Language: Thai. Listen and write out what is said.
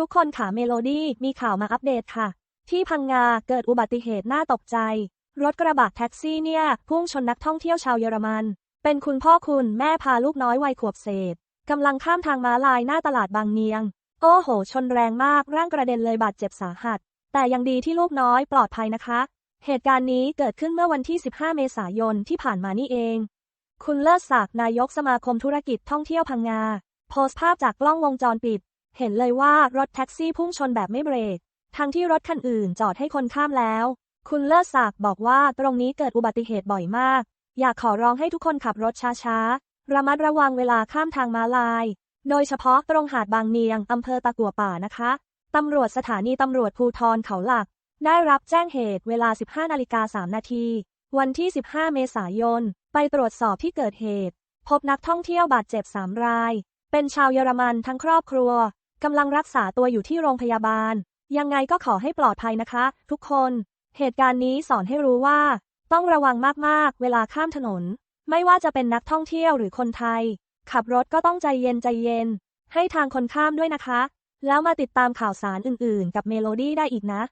ทุกคนขาเมโลดี้มีข่าวมาอัปเดตค่ะ ที่พังงาเกิดอุบัติเหตุน่าตกใจ รถกระบะแท็กซี่เนี่ย พุ่งชนนักท่องเที่ยวชาวเยอรมัน เป็นคุณพ่อคุณแม่พาลูกน้อยวัยขวบเศษกำลังข้ามทางม้าลายหน้าตลาดบางเนียง โอ้โห ชนแรงมากร่างกระเด็นเลยบาดเจ็บสาหัส แต่ยังดีที่ลูกน้อยปลอดภัยนะคะ เหตุการณ์นี้เกิดขึ้นเมื่อวันที่ 15 เมษายนที่ผ่านมานี่เอง คุณเลิศศักดิ์นายกสมาคมธุรกิจท่องเที่ยวพังงา โพสต์ภาพจากกล้องวงจรปิด เห็นเลยว่ารถแท็กซี่พุ่งชนแบบไม่เบรก ทั้งที่รถคันอื่นจอดให้คนข้ามแล้ว คุณเลิศศักดิ์บอกว่าตรงนี้เกิดอุบัติเหตุบ่อยมาก อยากขอร้องให้ทุกคนขับรถช้าๆ ระมัดระวังเวลาข้ามทางม้าลาย โดยเฉพาะตรงหาดบางเนียงอำเภอตะกัวป่านะคะ ตำรวจสถานีตำรวจภูทรเขาหลัก ได้รับแจ้งเหตุเวลา 15นาฬิกา3นาที วันที่ 15 เมษายน ไปตรวจสอบที่เกิดเหตุ พบนักท่องเที่ยวบาดเจ็บ3ราย เป็นชาวเยอรมันทั้งครอบครัว กำลังรักษาตัวอยู่ที่โรงพยาบาล ยังไงก็ขอให้ปลอดภัยนะคะ ทุกคน เหตุการณ์นี้สอนให้รู้ว่า ต้องระวังมากๆ เวลาข้ามถนน ไม่ว่าจะเป็นนักท่องเที่ยวหรือคนไทย ขับรถก็ต้องใจเย็นใจเย็น ให้ทางคนข้ามด้วยนะคะ แล้วมาติดตามข่าวสารอื่นๆ กับเมโลดี้ได้อีกนะ